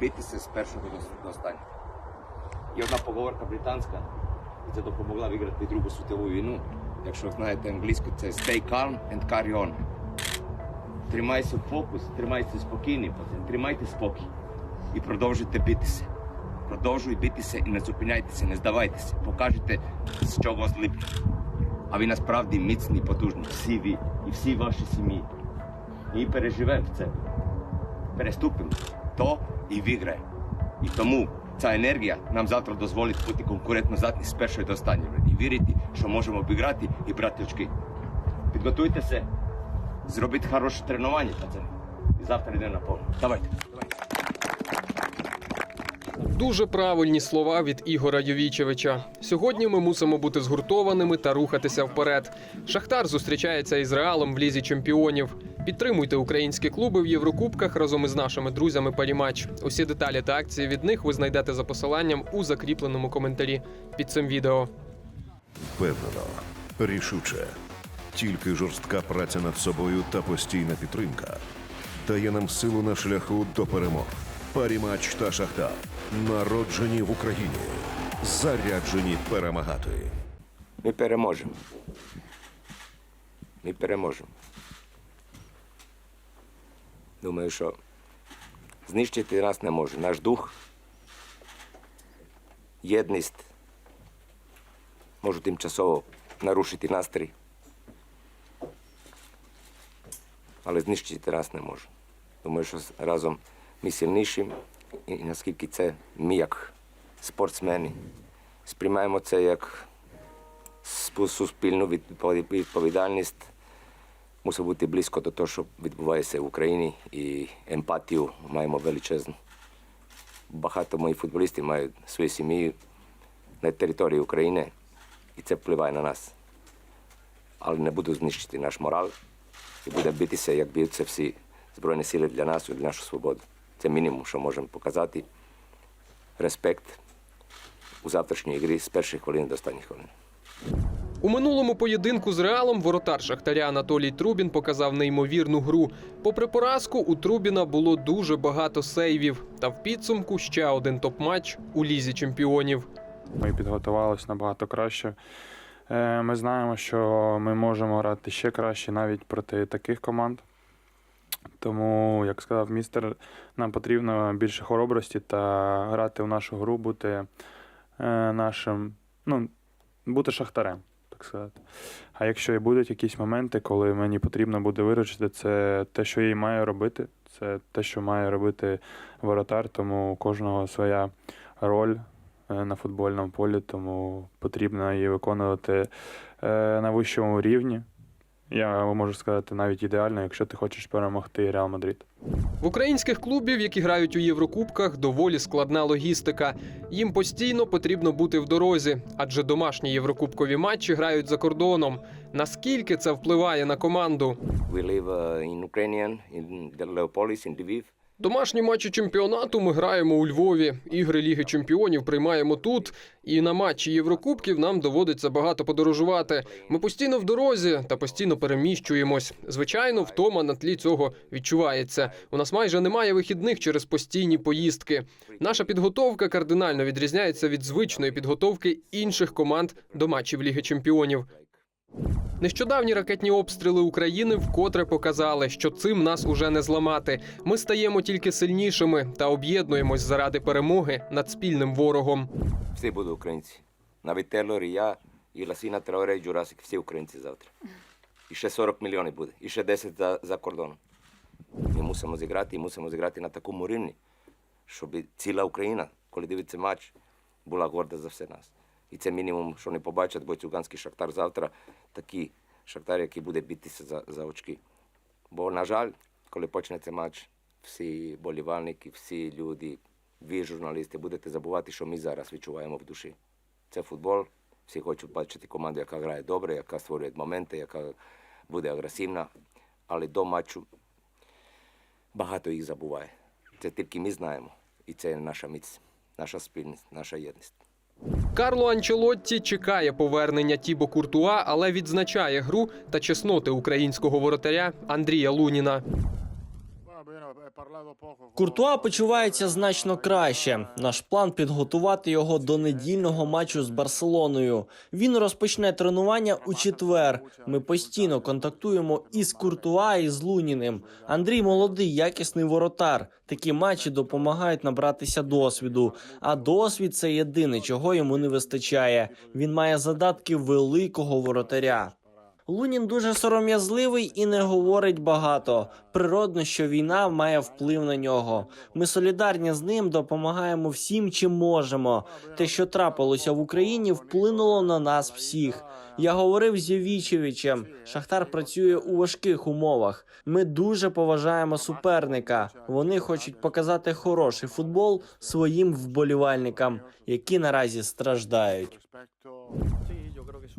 битися з першого до, останнього. Є одна поговорка британська, і це допомогла виграти Другу світову війну. Якщо знаєте англійську, це stay calm and carry on. Тримайся в фокус, тримайся спокійний, тримайте спокій і продовжуйте битися. Продовжуй битися і не зупиняйтеся, не здавайтеся. Покажете, з чого вас. А ви насправді міцні, потужні. Всі ви і всі ваші сім'ї. І переживемо це. Переступимо то і виграємо. І тому ця енергія нам завтра дозволить бути конкурентно здатні з першої до останньої. І вірити, що можемо обіграти і брати очки. Підготуйтеся, зробіть хороше тренування, пацани. І завтра йдемо на повну. Давайте. Дуже правильні слова від Ігора Йовічевича. Сьогодні ми мусимо бути згуртованими та рухатися вперед. Шахтар зустрічається із Реалом в лізі чемпіонів. Підтримуйте українські клуби в Єврокубках разом із нашими друзями Парімач. Усі деталі та акції від них ви знайдете за посиланням у закріпленому коментарі під цим відео. Впевнено, рішуче. Тільки жорстка праця над собою та постійна підтримка дає нам силу на шляху до перемог. Парімач та Шахтар народжені в Україні, заряджені перемагати. Ми переможемо. Ми переможемо. Думаю, що знищити нас не може. Наш дух, єдність можуть тимчасово нарушити настрій. Але знищити нас не може. Думаю, що разом ми сильніші, і наскільки це ми, як спортсмени, сприймаємо це як суспільну відповідальність. Мусимо бути близько до того, що відбувається в Україні, і емпатію маємо величезну. Багато моїх футболістів мають свої сім'ї на території України, і це впливає на нас. Але не буду знищити наш морал і буде битися, як б'ються всі Збройні сили для нас і для нашу свободу. Це мінімум, що можемо показати. Респект у завтрашній грі з перших хвилин до останніх хвилин. У минулому поєдинку з Реалом воротар Шахтаря Анатолій Трубін показав неймовірну гру. Попри поразку, у Трубіна було дуже багато сейвів. Та в підсумку ще один топ-матч у лізі чемпіонів. Ми підготувалися набагато краще. Е, Ми знаємо, що ми можемо грати ще краще навіть проти таких команд. Тому, як сказав містер, нам потрібно більше хоробрості та грати в нашу гру, бути е, нашим, ну, бути шахтарем, так сказати. А якщо і будуть якісь моменти, коли мені потрібно буде виручити, це те, що і маю робити. Це те, що має робити воротар, тому у кожного своя роль е, на футбольному полі, тому потрібно її виконувати е, на вищому рівні. Я можу сказати навіть ідеально, якщо ти хочеш перемогти Реал Мадрид. В українських клубів, які грають у Єврокубках, доволі складна логістика. Їм постійно потрібно бути в дорозі, адже домашні єврокубкові матчі грають за кордоном. Наскільки це впливає на команду? We live uh, in Ukrainian, in Leopolis, in Lviv. Домашні матчі чемпіонату ми граємо у Львові. Ігри Ліги Чемпіонів приймаємо тут. І на матчі Єврокубків нам доводиться багато подорожувати. Ми постійно в дорозі та постійно переміщуємось. Звичайно, втома на тлі цього відчувається. У нас майже немає вихідних через постійні поїздки. Наша підготовка кардинально відрізняється від звичної підготовки інших команд до матчів Ліги Чемпіонів. Нещодавні ракетні обстріли України вкотре показали, що цим нас уже не зламати. Ми стаємо тільки сильнішими та об'єднуємось заради перемоги над спільним ворогом. Всі будуть українці. Навіть Тейлор, і я, і Ласіна Траоре, і Джурасик, всі українці завтра. І ще 40 мільйонів буде, і ще 10 за, за кордоном. Ми мусимо зіграти, і мусимо зіграти на такому рівні, щоб ціла Україна, коли дивиться матч, була горда за все нас. І це мінімум, що не побачать, бо цюганський шахтар завтра такий шахтар, який буде битися за, за очки. Бо, на жаль, коли почнеться матч, всі болівальники, всі люди, ви, журналісти, будете забувати, що ми зараз відчуваємо в душі. Це футбол. Всі хочуть бачити команду, яка грає добре, яка створює моменти, яка буде агресивна. Але до матчу багато їх забуває. Це тільки ми знаємо. І це наша міць, наша спільність, наша єдність. Карло Анчелотті чекає повернення Тібо Куртуа, але відзначає гру та чесноти українського воротаря Андрія Луніна. Куртуа почувається значно краще. Наш план підготувати його до недільного матчу з Барселоною. Він розпочне тренування у четвер. Ми постійно контактуємо із Куртуа і з Луніним. Андрій молодий, якісний воротар. Такі матчі допомагають набратися досвіду. А досвід це єдине, чого йому не вистачає. Він має задатки великого воротаря. Лунін дуже сором'язливий і не говорить багато. Природно, що війна має вплив на нього. Ми солідарні з ним, допомагаємо всім, чим можемо. Те, що трапилося в Україні, вплинуло на нас всіх. Я говорив з Євічевичем. Шахтар працює у важких умовах. Ми дуже поважаємо суперника. Вони хочуть показати хороший футбол своїм вболівальникам, які наразі страждають.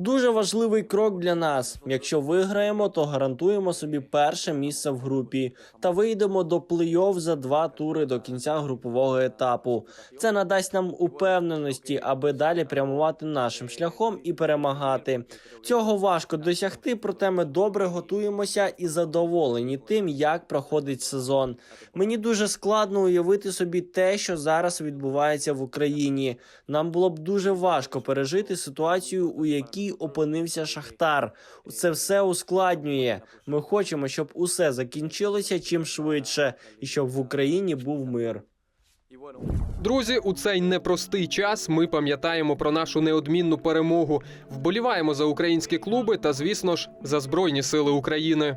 Дуже важливий крок для нас. Якщо виграємо, то гарантуємо собі перше місце в групі та вийдемо до плей-офф за два тури до кінця групового етапу. Це надасть нам упевненості, аби далі прямувати нашим шляхом і перемагати. Цього важко досягти, проте ми добре готуємося і задоволені тим, як проходить сезон. Мені дуже складно уявити собі те, що зараз відбувається в Україні. Нам було б дуже важко пережити ситуацію, у якій опинився Шахтар. Це все ускладнює. Ми хочемо, щоб усе закінчилося чим швидше, і щоб в Україні був мир. Друзі, у цей непростий час ми пам'ятаємо про нашу неодмінну перемогу, вболіваємо за українські клуби та, звісно ж, за збройні сили України.